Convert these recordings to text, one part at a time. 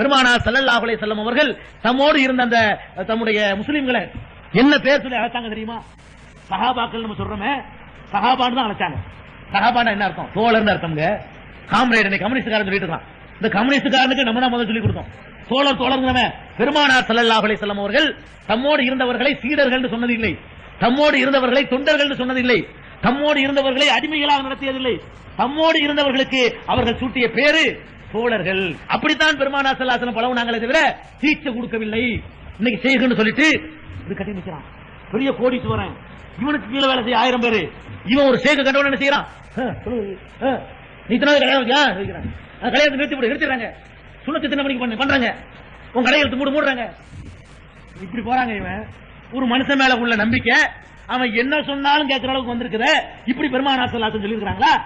பெருமானா ஸல்லல்லாஹு அலைஹி அவர்கள் தம்மோடு இருந்த அந்த தம்முடைய முஸ்லீம்களை என்ன பேர் சொல்லி அழைச்சாங்க தெரியுமா? சஹாபாக்கள் நம்ம சொல்றோமே சஹாபான்னு தான் அழைச்சாங்க. சஹாபான்னா என்ன அர்த்தம்? தோழர்னு அர்த்தம்ங்க. காம்ரேட் இன்னைக்கு கம்யூனிஸ்ட்காரன் சொல்லிட்டு இருக்கான். இந்த கம்யூனிஸ்டுக்காரனுக்கு நம்ம தான் முதல் சொல்லி கொடுத்தோம். தோழர் தோழர்ங்கிறவன் பெருமானார் ஸல்லல்லாஹு அலை செல்லம் அவர்கள் தம்மோடு இருந்தவர்களை சீடர்கள் சொன்னதில்லை. தம்மோடு இருந்தவர்களை தொண்டர்கள் சொன்னதில்லை. தம்மோடு இருந்தவர்களை அடிமைகளாக நடத்தியதில்லை. தம்மோடு இருந்தவர்களுக்கு அவர்கள் சூட்டிய பேரு சோழர்கள் அப்படித்தான் பெருமானார் ஸல்லல்லாஹு பழகுனாங்களே தவிர தீட்சை கொடுக்கவில்லை. இன்னைக்கு செய்யுங்கன்னு சொல்லிட்டு இது கட்டி நிற்கிறான் பெரிய கோடீஸ்வரன். இவனுக்கு கீழே வேலை செய்ய ஆயிரம் பேரு. இவன் ஒரு சேக கண்டவன் என்ன செய்யறான்? ஆ, ஆ, நீ இத்தனை கல்யாணம் கல்யாணத்தை நிறுத்தி விடு நிறுத்திடுறாங்க. சுண்ணத்து தின மணிக்கு பண்றாங்க. உன் கடையை மூடு மூடுறாங்க. இப்படி போறாங்க இவன். ஒரு மனுஷன் மேல உள்ள நம்பிக்கை. அவன் என்ன சொன்னாலும் கேட்கிற அளவுக்கு வந்திருக்குத. இப்படி பெருமானார் சொல்லாசன் சொல்லியிருக்கிறாங்களா?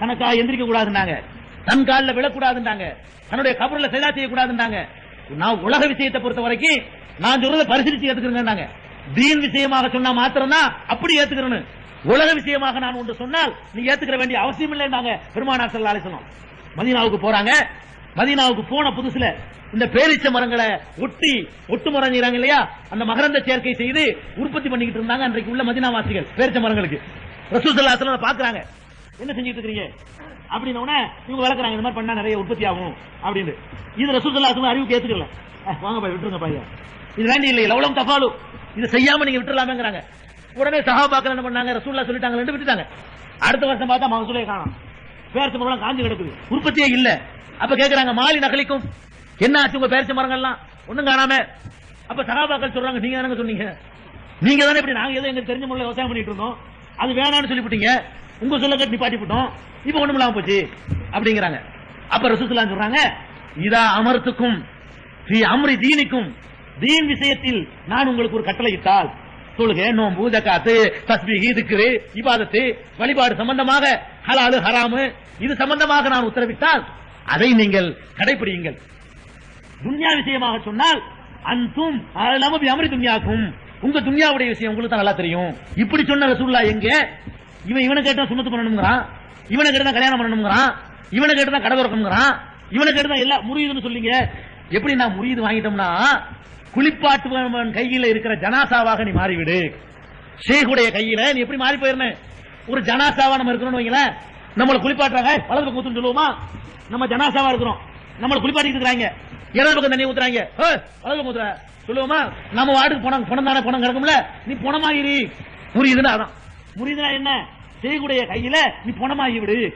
தனக்கா எந்திரிக்க கூடாதுன்னாங்க. தன் காலில் விழக்கூடாதுன்றாங்க. தன்னுடைய கபரில் செயலா செய்யக்கூடாதுன்றாங்க. நான் உலக விஷயத்தை பொறுத்த வரைக்கும் நான் சொல்றதை பரிசீலிச்சு ஏத்துக்கிறேங்க தீன் விஷயமாக சொன்னா மாத்திரம்தான் அப்படி ஏத்துக்கிறேன்னு. உலக விஷயமாக நான் ஒன்று சொன்னால் நீ ஏத்துக்கிற வேண்டிய அவசியம் இல்லைன்னாங்க பெருமானார் ஸல்லல்லாஹு அலைஹி மதீனாவுக்கு போறாங்க. மதீனாவுக்கு போன புதுசுல இந்த பேரிச்ச மரங்களை ஒட்டி ஒட்டு மரம் செய்றாங்க இல்லையா? அந்த மகரந்த சேர்க்கை செய்து உற்பத்தி பண்ணிக்கிட்டு இருந்தாங்க அன்றைக்கு உள்ள மதினாவாசிகள் பேரிச்ச மரங்களுக்கு. ரசூல் பாக்குறாங்க என்ன செஞ்சுட்டு இருக்கிறீங்க? அப்படின்னு உடனே இவங்க விளக்குறாங்க இந்த மாதிரி பண்ணா நிறைய உற்பத்தி ஆகும் அப்படின்னு இது ரசூல் ஸல்லல்லாஹு அலைஹி அறிவுக்கு ஏத்துக்கல வாங்க பாய் விட்டுருங்க பையன் இது வேண்டி இல்லை எவ்வளவு தஃபாலு. இதை செய்யாம நீங்க விட்டுலாமேங்கிறாங்க உடனே சஹாபாக்கள் என்ன பண்ணாங்க? ரசூல்லா சொல்லிட்டாங்க ரெண்டு விட்டுட்டாங்க. அடுத்த வருஷம் பார்த்தா மகசூலே காணும். பேரிச்ச மரம் காஞ்சி கிடக்குது. உற்பத்தியே இல்ல. அப்ப கேக்குறாங்க மாலி நகலிக்கும். என்ன ஆச்சு உங்க பேரிச்ச மரங்கள்லாம்? ஒண்ணும் காணாம. அப்ப சகாபாக்கள் சொல்றாங்க நீங்க தானங்க சொன்னீங்க. நீங்க தானே இப்படி நாங்க ஏதோ எங்களுக்கு தெரிஞ்ச முறையில் விவசாயம் பண்ணிட்டு இருந்தோம். அது வேணாம்னு சொல்லிவிட்டீங்க. உங்க சொல்ல கட்டி நிப்பாட்டி விட்டோம் இப்ப ஒண்ணும் இல்லாம போச்சு. அப்படிங்கிறாங்க. அப்ப ரசூசுல்லா சொல்றாங்க இதா அமர்த்துக்கும் ஸ்ரீ அம்ரி தீனிக்கும் தீன் விஷயத்தில் நான் உங்களுக்கு ஒரு கட்டளை இட்டால். தொழுகை நோம்பு ஜக்காத்து தஸ்பீஹி திக்ரு இபாதத்து வழிபாடு சம்பந்தமாக ஹலாலு ஹராமு இது சம்பந்தமாக நான் உத்தரவிட்டால் அதை நீங்கள் கடைபிடியுங்கள் துன்யா விஷயமாக சொன்னால் அன்தும் அலம துன்யாக்கும். உங்க துன்யாவுடைய விஷயம் உங்களுக்கு தான் நல்லா தெரியும். இப்படி சொன்ன ரசூல்லா எங்க? இவன் இவனை கேட்டா சுண்ணத்து பண்ணணுங்கிறான் இவனை கேட்டு தான் கல்யாணம் பண்ணணுங்கிறான் இவனை கேட்டு தான் கடை திறக்கணுங்கிறான் இவனை கேட்டு தான் எல்லாம் முறியுதுன்னு சொல்லிங்க. எப்படி நான் முறியுது வாங்கிட்டோம்னா குளிப்பாட்டுவன் கையில இருக்கிற ஜனாசாவாக நீ மாறிவிடு. ஷேகுடைய கையில நீ எப்படி மாறி போயிருந்த ஒரு ஜனாசாவா நம்ம இருக்கணும்னு வைங்களேன். நம்மளை குளிப்பாட்டுறாங்க. வலது பக்கம் சொல்லுவோமா? நம்ம ஜனாசாவா இருக்கிறோம். நம்மள குளிப்பாட்டிட்டு இருக்காங்க இடது பக்கம் தண்ணி ஊத்துறாங்க. ஏய், வலது ஊத்துற சொல்லுவோமா? நம்ம வாட்டுக்கு பணம் பணம் தானே பணம் கிடக்கும்ல? நீ பணமாயிரு புரியுதுன்னா அதான். புரியுதுன்னா என்ன? செய்யக்கூடிய கையில நீ பணமாகி விடு.